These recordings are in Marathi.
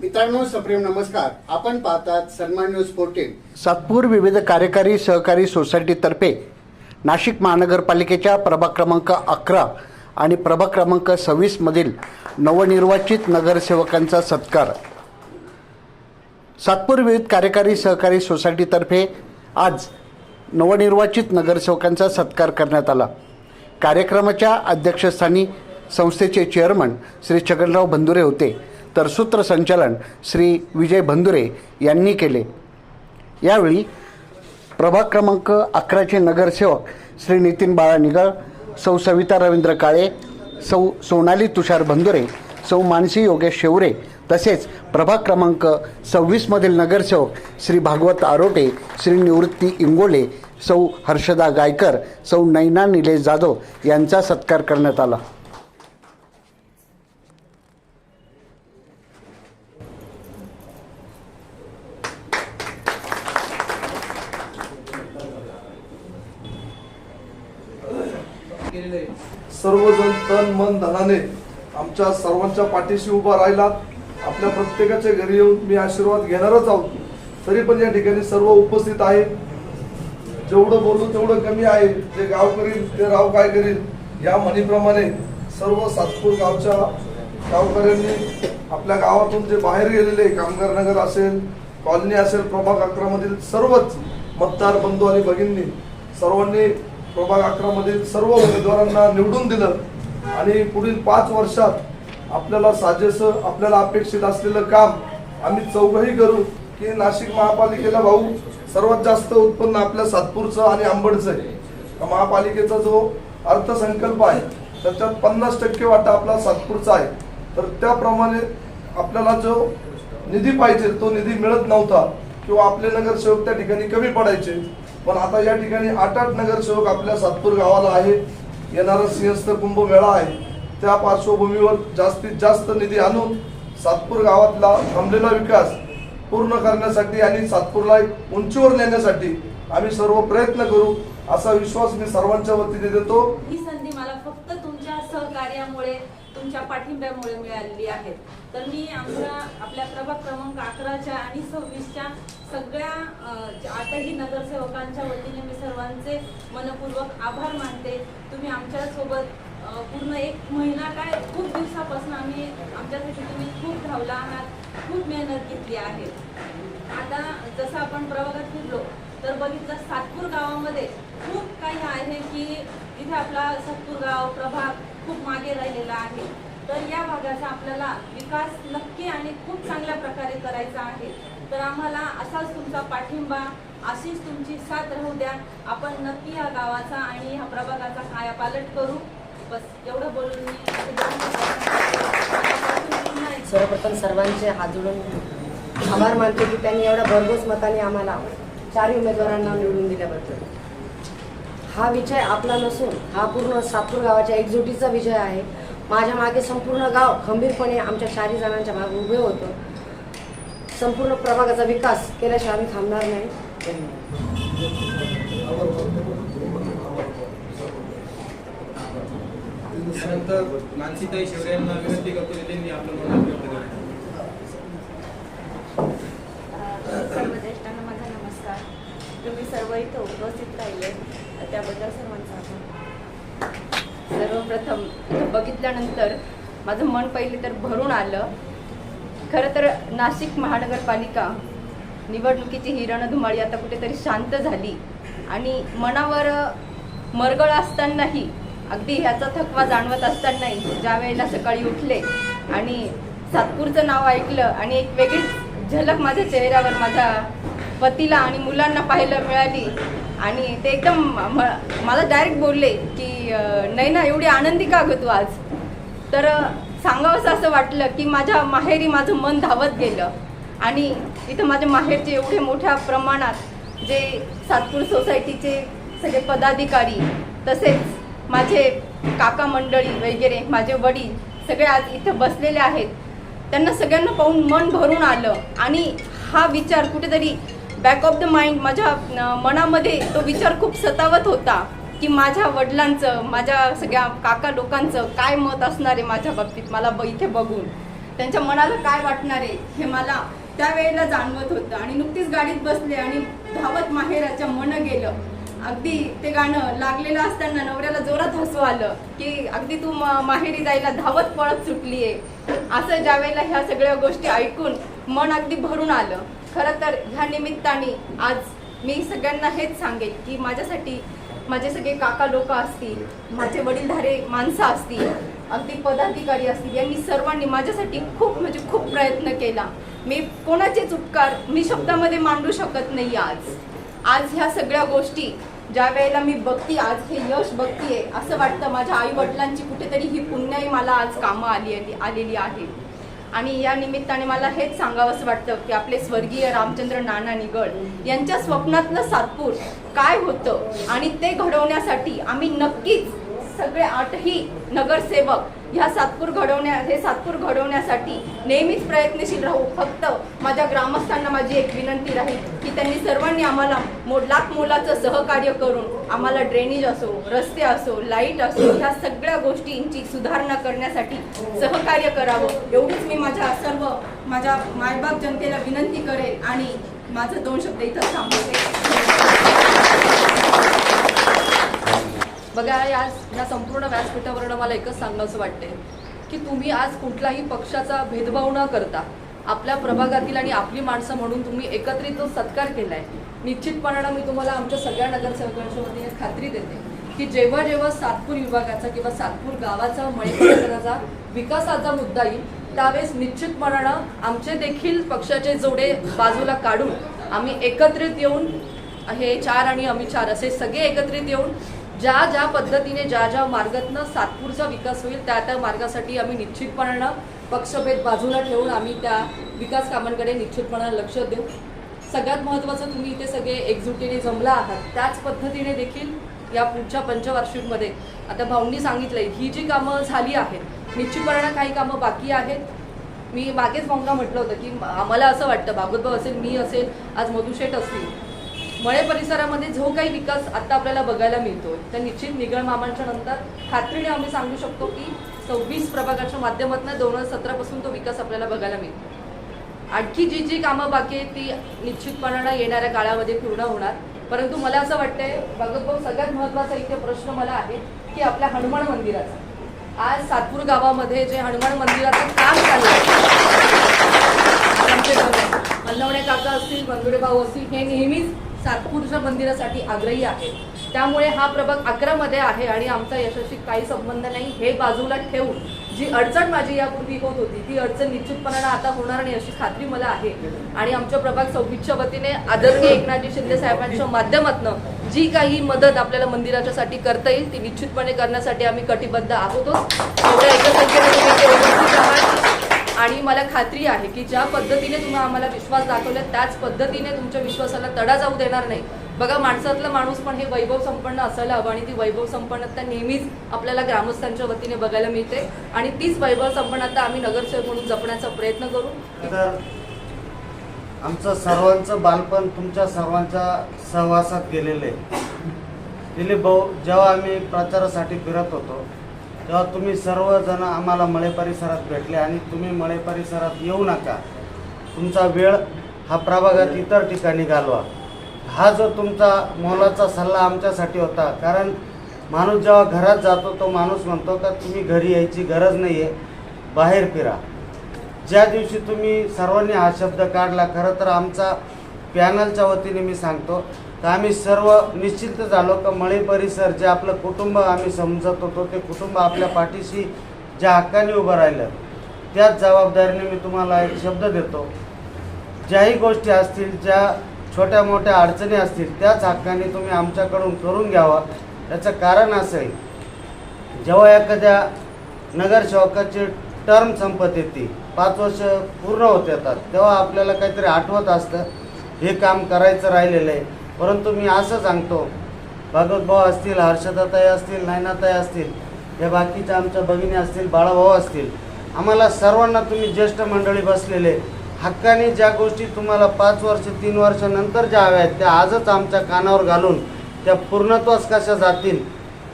मित्रांनो सप्रेम नमस्कार. आपण पाहतात सन्मान न्यूज फोर्टीन सातपूर विविध कार्यकारी सहकारी सोसायटीतर्फे नाशिक महानगरपालिकेच्या प्रभाग क्रमांक अकरा आणि प्रभाग क्रमांक सव्वीसमधील नवनिर्वाचित नगरसेवकांचा सत्कार. सातपूर विविध कार्यकारी सहकारी सोसायटीतर्फे आज नवनिर्वाचित नगरसेवकांचा सत्कार करण्यात आला. कार्यक्रमाच्या अध्यक्षस्थानी संस्थेचे चेअरमन श्री छगनराव बंधुरे होते. तर सूत्रसंचालन श्री विजय भंदुरे यांनी केले. यावेळी प्रभाग क्रमांक अकराचे नगरसेवक श्री नितीन बाळा निगळ सौ सविता रवींद्र काळे सौ सोनाली तुषार भंदुरे सौ मानसी योगेश शेवरे तसेच प्रभाग क्रमांक सव्वीसमधील नगरसेवक श्री भागवत आरोटे श्री निवृत्ती इंगोले सौ हर्षदा गायकर सौ नैना निलेश जाधव यांचा सत्कार करण्यात आला. सर्वजण तन मन धनाने आमच्या सर्वांच्या पाठीशी उभा राहिलात. आपल्या प्रत्येकाच्या घरी येऊन मी आशीर्वाद घेणारच आहोत. तरी पण या ठिकाणी सर्व उपस्थित आहे जेवढं बोलू तेवढं कमी आहे. जे गाव करील ते राव काय करील या म्हणीप्रमाणे सर्व सातपूर गावच्या गावकऱ्यांनी आपल्या गावातून जे बाहेर गेलेले कामगार नगर असेल कॉलनी असेल प्रभाग अकरामधील सर्वच मतदार बंधू आणि भगिनी सर्वांनी प्रभाग अकरा मधील सर्व उमेदवारांना निवडून दिलं. आणि पुढील पाच वर्षात आपल्याला साजेस आपल्याला अपेक्षित असलेलं काम आम्ही चौघही करू की नाशिक महापालिकेला भाऊ सर्वात जास्त उत्पन्न आपल्या सातपूरचं आणि आंबडचं आहे. महापालिकेचा जो अर्थसंकल्प आहे त्याच्यात पन्नास टक्के वाटा आपला सातपूरचा आहे. तर त्याप्रमाणे आपल्याला जो निधी पाहिजे तो निधी मिळत नव्हता किंवा आपले नगरसेवक त्या ठिकाणी कमी पडायचे. पण आता या ठिकाणी आठ आठ नगरसेवक आपल्या सातपूर गावाला आहे. येणारा सिंहस्थ कुंभमेळा आहे. त्या पार्श्वभूमीवर जास्तीत जास्त निधी आणून सातपूर गावातला थांबलेला विकास पूर्ण करण्यासाठी आणि सातपूरला एक उंचीवर नेण्यासाठी आम्ही सर्व प्रयत्न करू असा विश्वास मी सर्वांच्या वतीने देतो. ही संधी मला फक्त तुमच्या सहकार्यामुळे तुमच्या पाठिंब्यामुळे मिळालेली आहे. तर मी आमच्या आपल्या प्रभाग क्रमांक अकराच्या आणि सव्वीसच्या सगळ्या आताही नगरसेवकांच्या वतीने मी सर्वांचे मनपूर्वक आभार मानते. तुम्ही आमच्यासोबत पूर्ण एक महिना काय खूप दिवसापासून आम्ही आमच्यासाठी तुम्ही खूप धावला आहात खूप मेहनत घेतली आहे. आता जसं आपण प्रभागात फिरलो तर बघितलं सातपूर गावामध्ये खूप काही आहे की इथे आपला सातपूर गाव प्रभाग खूप मागे राहिलेला आहे. तर या भागाचा आपल्याला विकास नक्की आणि खूप चांगल्या प्रकारे करायचा आहे. तर आम्हाला असाच तुमचा पाठिंबा अशीच तुमची साथ राहू द्या. आपण नक्की या गावाचा आणि ह्या प्रभागाचा काया पालट करू. बस एवढं बोलून मी सर्वप्रथम सर्वांचे हात जोडून आभार मानतो की त्यांनी एवढ्या भरघोस मताने आम्हाला चारही उमेदवारांना निवडून दिल्याबद्दल. हा विजय आपला नसून हा पूर्ण सातपूर गावाच्या एकजुटीचा विजय आहे. माझ्या मागे संपूर्ण गाव खंबीरपणे आमच्या चारही जणांच्या मागे उभे होतं. संपूर्ण प्रभागाचा विकास केल्याशिवाय आम्ही थांबणार नाही धन्यवाद. त्यानंतर मानसीताई शेवरे यांना विनंती करतो की त्यांनी आपलं मत व्यक्त करावं. सर्व ज्येष्ठांना माझा नमस्कार तुम्ही सर्व इथं उपस्थित राहिले त्याबद्दल सर्वांचा आभार सर्वप्रथम बघितल्यानंतर माझं मन पहिले तर भरून आलं खरं तर नाशिक महानगरपालिका निवडणुकीची ही रणधुमाळी आता कुठेतरी शांत झाली. आणि मनावर मरगळ असतानाही अगदी ह्याचा थकवा जाणवत असतानाही ज्या वेळेला सकाळी उठले आणि सातपूरचं नाव ऐकलं आणि एक वेगळीच झलक माझ्या चेहऱ्यावर माझ्या पतीला आणि मुलांना पाहायला मिळाली आणि ते एकदम म- मला डायरेक्ट बोलले की नाही ना एवढी आनंदी का ग तू आज? तर सांगावंसं असं वाटलं की माझ्या माहेरी माझं मन धावत गेलं. आणि इथं माझ्या माहेरचे एवढे मोठ्या प्रमाणात जे सातपूर सोसायटीचे सगळे पदाधिकारी तसेच माझे काका मंडळी वगैरे माझे वडील सगळे आज इथं बसलेले आहेत. त्यांना सगळ्यांना पाहून मन भरून आलं. आणि हा विचार कुठेतरी बॅक ऑफ द माइंड माझ्या मनामध्ये तो विचार खूप सतावत होता. की माझ्या वडिलांचं माझ्या सगळ्या काका लोकांचं काय मत असणार आहे माझ्या बाबतीत? मला ब इथे बघून. त्यांच्या मनाला काय वाटणार आहे हे मला त्यावेळेला जाणवत होतं. आणि नुकतीच गाडीत बसले आणि धावत माहेराच्या मन गेलं. अगदी ते गाणं लागलेलं असताना नवऱ्याला जोरात हसू आलं की अगदी तू माहेरी जायला धावत पळत सुटलीये. असं ज्यावेळेला ह्या सगळ्या गोष्टी ऐकून मन अगदी भरून आलं. खरं तर ह्या निमित्ताने आज मी सगळ्यांना हेच सांगेन की माझ्यासाठी माझे सगळे काका लोक असतील माझे वडीलधारे माणसं असतील अगदी पदाधिकारी असतील यांनी सर्वांनी माझ्यासाठी खूप म्हणजे खूप प्रयत्न केला. मी कोणाचेच उपकार मी शब्दामध्ये मांडू शकत नाही आज. आज ह्या सगळ्या गोष्टी ज्या वेळेला मी बघती आज हे यश बघतीये असं वाटतं माझ्या आई वडिलांची कुठेतरी ही पुण्याही मला आज कामं आली आली- आलेली आहे आणि या निमित्ताने मला हेच सांगावंसं वाटतं की आपले स्वर्गीय रामचंद्र नाना निगड यांच्या स्वप्नातलं सातपूर काय होतं आणि ते घडवण्यासाठी आम्ही नक्कीच सगळे आठही नगरसेवक ह्या सातपूर घडवण्या हे सातपूर घडवण्यासाठी नेहमीच प्रयत्नशील राहू. फक्त माझ्या ग्रामस्थांना माझी एक विनंती राहील की त्यांनी सर्वांनी आम्हाला मो लाख मोलाचं सहकार्य करून आम्हाला ड्रेनेज असो रस्ते असो लाइट असो ह्या सगळ्या गोष्टींची सुधारणा करण्यासाठी सहकार्य करावं. एवढीच मी माझ्या सर्व माझ्या मायबाप जनतेला विनंती करेल आणि माझं दोन शब्द इथं थांबवते. बघा या या संपूर्ण व्यासपीठावरून मला एकच सांगावंसं वाटते की तुम्ही आज कुठलाही पक्षाचा भेदभाव न करता आपल्या प्रभागातील आणि आपली माणसं म्हणून तुम्ही एकत्रित जो सत्कार केलाय. निश्चितपणानं मी तुम्हाला आमच्या सगळ्या नगरसेवकांच्या वतीने खात्री देते की जेव्हा जेव्हा सातपूर विभागाचा किंवा सातपूर गावाचा मळीकरणाचा विकासाचा मुद्दा येईल त्यावेळेस निश्चितपणानं आमचे देखील पक्षाचे जोडे बाजूला काढून आम्ही एकत्रित येऊन हे चार आणि आम्ही चार असे सगळे एकत्रित येऊन ज्या ज्या पद्धतीने ज्या ज्या मार्गातनं सातपूरचा विकास होईल त्या त्या मार्गासाठी आम्ही निश्चितपणानं पक्षभेद बाजूला ठेवून आम्ही त्या विकास कामांकडे निश्चितपणानं लक्ष देऊ. सगळ्यात महत्त्वाचं तुम्ही इथे सगळे एकजुटीने जमला आहात. त्याच पद्धतीने देखील या पुढच्या पंचवार्षिकमध्ये आता भाऊंनी सांगितलंय ही जी कामं झाली आहेत निश्चितपणानं काही कामं बाकी आहेत. मी मागेच भाऊंना म्हटलं होतं की आम्हाला असं वाटतं भागवत भाऊ असेल मी असेल आज मधुशेठ असतील. मळे परिसरामध्ये जो काही विकास आता आपल्याला बघायला मिळतोय तर निश्चित निगळ मामांच्या नंतर खात्रीने आम्ही सांगू शकतो की सव्वीस प्रभागाच्या माध्यमातून दोन हजार सतरापासून तो विकास आपल्याला बघायला मिळतो आणखी जी जी कामं बाकी आहेत ती निश्चितपणानं येणाऱ्या काळामध्ये पूर्ण होणार. परंतु मला असं वाटतंय भगत भाऊ सगळ्यात महत्त्वाचा इथे प्रश्न मला आहे की आपल्या हनुमान मंदिराचा. आज सातपूर गावामध्ये जे हनुमान मंदिराचं काम चाललं आज आमचे अल्लवणे काका असतील बंगडे भाऊ असतील हे नेहमीच सातपूरच्या मंदिरासाठी आग्रही आहे. त्यामुळे हा प्रभाग अकरामध्ये आहे आणि आमचा यशाशी काही संबंध नाही. हे बाजूला ठेवून जी अडचण माझी यापूर्वी होत होती ती अडचण निश्चितपणानं आता होणार नाही अशी खात्री मला आहे. आणि आमच्या प्रभाग सव्वीसच्या वतीने आदरणीय एकनाथजी शिंदे साहेबांच्या माध्यमातून जी काही मदत आपल्याला मंदिराच्यासाठी करता येईल ती निश्चितपणे करण्यासाठी आम्ही कटिबद्ध आहोतच. एवढ्या एकसंख्येने आणि मला खात्री आहे की ज्या पद्धतीने तुम्ही आम्हाला विश्वास दाखवला त्याच पद्धतीने तुमच्या विश्वासाला तडा जाऊ देणार नाही. बघा माणसातला माणूस पण हे वैभव संपन्न असायला हवं आणि ती वैभव संपन्नता नेहमीच आपल्याला ग्रामस्थांच्या वतीने बघायला मिळते. आणि तीच वैभव संपन्नता आम्ही नगरसेवक म्हणून जपण्याचा प्रयत्न करू. आमचं सर्वांचं बालपण तुमच्या सर्वांच्या सहवासात गेलेलं आहे. दिलीप भाऊ जेव्हा आम्ही प्रचारासाठी फिरत होतो तेव्हा तुम्ही सर्वजण आम्हाला मळे परिसरात भेटले आणि तुम्ही मळे परिसरात येऊ नका. तुमचा वेळ हा प्रभागात इतर ठिकाणी घालवा. हा जो तुमचा मोलाचा सल्ला आमच्यासाठी होता कारण माणूस जेव्हा घरात जातो तो माणूस म्हणतो का तुम्ही घरी यायची गरज नाही आहे बाहेर फिरा. ज्या दिवशी तुम्ही सर्वांनी हा शब्द काढला खरं तर आमचा पॅनलच्या वतीने मी सांगतो तर आम्ही सर्व निश्चित झालो का मळे परिसर जे आपलं कुटुंब आम्ही समजत होतो ते कुटुंब आपल्या पाठीशी ज्या हक्काने उभं राहिलं त्याच जबाबदारीने मी तुम्हाला एक शब्द देतो. ज्याही गोष्टी असतील ज्या छोट्या मोठ्या अडचणी असतील त्याच हक्काने तुम्ही आमच्याकडून करून घ्यावा. याचं कारण असं आहे जेव्हा एखाद्या नगरसेवकाची टर्म संपत येते पाच वर्ष पूर्ण होत येतात तेव्हा आपल्याला काहीतरी आठवत असतं हे काम करायचं राहिलेलं आहे. परंतु मी असं सांगतो भागवतभाऊ असतील हर्षदाताई असतील नयनाताई असतील या बाकीच्या आमच्या भगिनी असतील बाळाभाऊ असतील आम्हाला सर्वांना तुम्ही ज्येष्ठ मंडळी बसलेले हक्काने ज्या गोष्टी तुम्हाला पाच वर्ष तीन वर्षानंतर ज्या हव्या आहेत त्या आजच आमच्या कानावर घालून त्या पूर्णत्वास कशा जातील?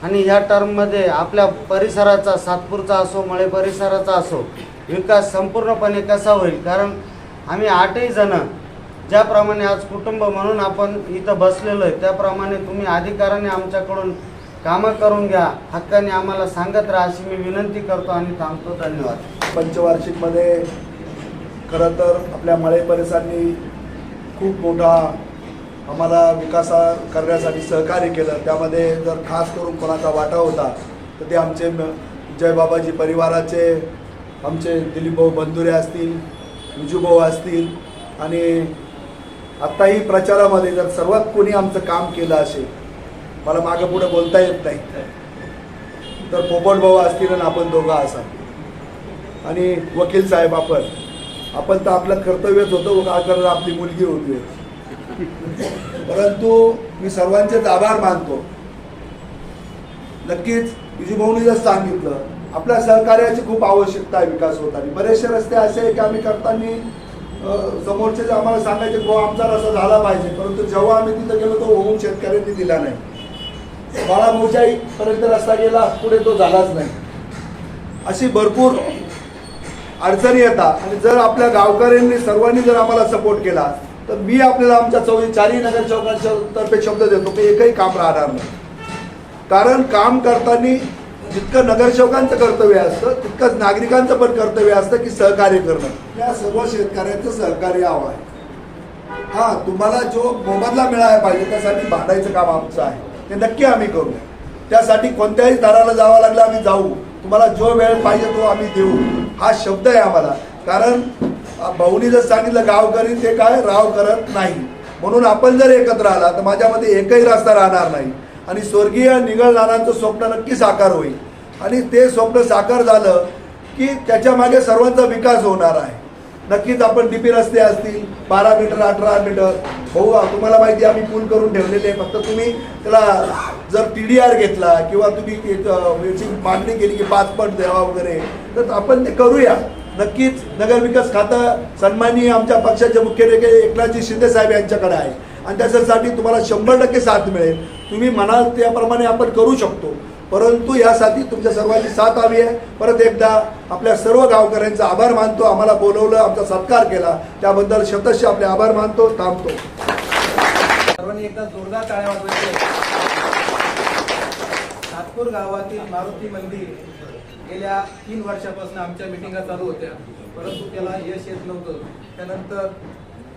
आणि ह्या टर्ममध्ये आपल्या परिसराचा सातपूरचा असो मळे परिसराचा असो विकास संपूर्णपणे कसा होईल? कारण आम्ही आठही जणं ज्याप्रमाणे आज कुटुंब म्हणून आपण इथं बसलेलो आहे त्याप्रमाणे तुम्ही अधिकाराने आमच्याकडून कामं करून घ्या हक्काने आम्हाला सांगत राहा अशी मी विनंती करतो आणि थांबतो. धन्यवाद. पंचवार्षिकमध्ये खरं तर आपल्या मळे परिसरांनी खूप मोठा आम्हाला विकासा करण्यासाठी सहकार्य केलं. त्यामध्ये जर खास करून कोणाचा वाटा होता तर ते आमचे जयबाबाजी परिवाराचे आमचे दिलीपभाऊ बंधुरे असतील विजूभाऊ असतील आणि आत्ताही प्रचारामध्ये जर सर्वात कोणी आमचं काम केलं असेल मला मागं पुढे बोलता येत नाही. तर पोपट भाऊ असतील आणि आपण दोघं असाल आणि वकील साहेब आपण. आपण तर आपलं कर्तव्यच होतं का कारण आपली मुलगी होती. परंतु मी सर्वांचेच आभार मानतो. नक्कीच विजूभाऊनी जर सांगितलं आपल्या सहकार्याची खूप आवश्यकता आहे विकास होताना. बरेचसे रस्ते असे आहे की आम्ही करताना समोरचे जे आम्हाला सांगायचे गो बुवा आमचा रसा झाला पाहिजे. परंतु जेव्हा आम्ही तिथं गेलो तो होऊन शेतकऱ्यांनी दिला नाही. बाळा पर्यंत रस्ता गेला पुढे तो झालाच नाही. अशी भरपूर अडचणी येतात. आणि जर आपल्या गावकऱ्यांनी सर्वांनी जर आम्हाला सपोर्ट केला तर मी आपल्याला आमच्या चौवी चारही नगर चौकांच्या तर्फे शब्द देतो की एकही काम राहणार नाही. कारण काम करताना जितकं नगरसेवकांचं कर्तव्य असतं तितकंच नागरिकांचं पण कर्तव्य असतं की सहकार्य करणं. या सर्व शेतकऱ्यांचं सहकार्य हवं आहे. हा तुम्हाला जो मोबदला मिळाला पाहिजे त्यासाठी भांडायचं काम आमचं आहे. ते नक्की आम्ही करू. त्यासाठी कोणत्याही दाराला जावं लागलं आम्ही जाऊ. तुम्हाला जो वेळ पाहिजे तो आम्ही देऊ. हा शब्द आहे आम्हाला. कारण भाऊनी जर सांगितलं गावकरी ते काय राव करत नाही. म्हणून आपण जर एकत्र आला तर माझ्यामध्ये एकही रस्ता राहणार नाही. आणि स्वर्गीय निगळणारांचं स्वप्न नक्की साकार होईल. आणि ते स्वप्न साकार झालं की त्याच्यामागे सर्वांचा विकास होणार आहे. नक्कीच आपण डीपी रस्ते असतील बारा मीटर अठरा मीटर हो तुम्हाला माहिती आम्ही पूल करून ठेवलेले आहे. फक्त तुम्ही त्याला जर टी डी आर घेतला किंवा तुम्ही एक, याची मागणी केली की पाच पट द्यावा वगैरे तर आपण ते करूया. नक्कीच नगर विकास खातं सन्माननीय आमच्या पक्षाचे मुख्य नेते एकनाथजी शिंदे साहेब यांच्याकडे आहे. आणि त्याच्यासाठी तुम्हाला शंभर टक्के साथ मिळेल. तुम्ही म्हणाल त्याप्रमाणे आपण करू शकतो. परंतु यासाठी तुमच्या सर्वांची साथ हवी आहे. परत एकदा आपल्या सर्व गावकऱ्यांचा आभार मानतो. आम्हाला बोलवलं आमचा सत्कार केला. त्याबद्दल शतश आपले आभार मानतो थांबतो. सर्वांनी एकदा जोरदार टाळ्या वाजवायचे. सातपूर गावातील मारुती मंदिर गेल्या तीन वर्षापासून आमच्या मिटिंगा चालू होत्या. परंतु त्याला यश येत नव्हतं. त्यानंतर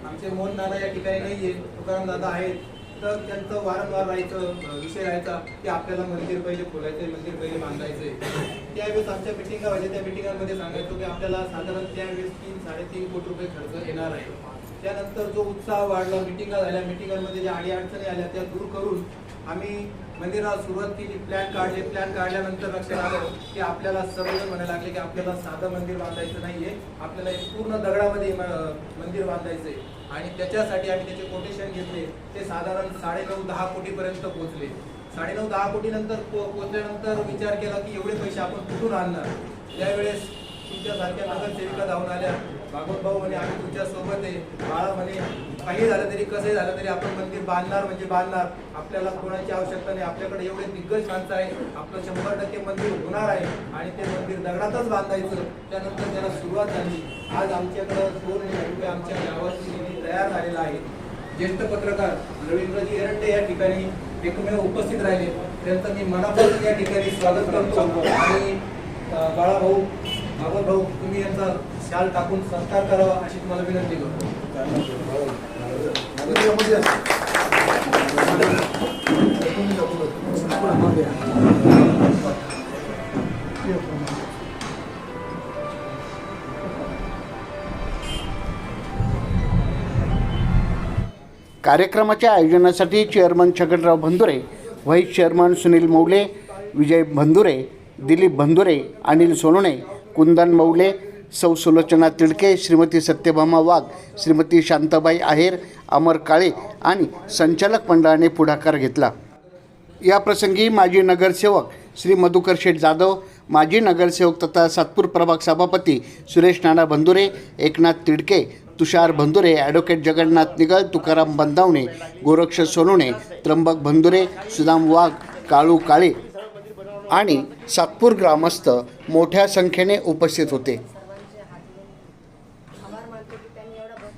आमचे मोहन दादा या ठिकाणी नाहीये तुकाराम दादा आहेत. तर त्यांचं वारंवार राहायचं विषय राहायचा की आपल्याला मंदिर पहिले खोलायचंय मंदिर पहिले बांधायचंय. त्यावेळेस आमच्या मिटिंगा व्हायच्या म्हणजे त्या मिटिंगांमध्ये सांगायचो की आपल्याला साधारण त्यावेळेस तीन साडेतीन कोटी रुपये खर्च येणार आहे. त्यानंतर जो उत्साह वाढला मिटिंगा झाल्या मिटिंगांमध्ये ज्या अडी अडचणी आल्या त्या दूर करून आम्ही म्हणजे मंदिराला सुरुवात केली प्लॅन काढले प्लॅन काढल्यानंतर लक्षात आलं की आपल्याला सर्वजण म्हणायला लागले की आपल्याला साधं मंदिर बांधायचं नाहीये. आपल्याला एक पूर्ण दगडामध्ये मंदिर बांधायचंय. आणि त्याच्यासाठी आम्ही त्याचे कोटेशन घेतले. ते साधारण साडेनऊ दहा कोटीपर्यंत पोहोचले. साडेनऊ दहा कोटी नंतर पो- पोहोचल्यानंतर विचार केला की एवढे पैसे आपण कुठून आणणार? त्यावेळेस तुमच्यासारख्या नगरसेविका धावून आल्या. भागवत भाऊ म्हणे आम्ही तुमच्यासोबत आहे. बाळा म्हणे काही झालं तरी कसंही झालं तरी आपण मंदिर बांधणार म्हणजे बांधणार. आपल्याला कोणाची आवश्यकता नाही. आपल्याकडे एवढे दिग्गज माणसं आहे आपलं शंभर टक्के मंदिर होणार आहे. आणि ते मंदिर दगडातच बांधायचं. त्यानंतर त्याला सुरुवात झाली. आज आमच्याकडं दोन रुपये आमच्या गावाची निधी तयार झालेला आहे. ज्येष्ठ पत्रकार रवींद्रजी एरंडे या ठिकाणी एकमेव उपस्थित राहिले. त्यांचं मी मनापासून या ठिकाणी स्वागत करतो. आणि बाळाभाऊ भागवत भाऊ तुम्ही यांचा शाल टाकून संस्कार करावा अशी तुम्हाला विनंती करतो. कार्यक्रमाच्या आयोजनासाठी chairman Chhaganrao Bhandure vice chairman Sunil Maule Vijay Bhandure Dilip Bhandure Anil Sonone Kundan Maule सौ सुलोचना तिडके श्रीमती सत्यभामा वाघ श्रीमती शांताबाई आहेर अमर काळे आणि संचालक मंडळाने पुढाकार घेतला. या प्रसंगी माजी नगरसेवक श्री मधुकर शेठ जाधव माजी नगरसेवक तथा सातपूर प्रभाग सभापती सुरेश नाना बंधुरे एकनाथ तिडके तुषार बंधुरे ॲडव्होकेट जगन्नाथ निगल तुकाराम बंदावणे गोरक्ष सोनवणे त्र्यंबक बंधुरे सुदाम वाघ काळू काळे आणि सातपूर ग्रामस्थ मोठ्या संख्येने उपस्थित होते त्यांनी एवढा भर-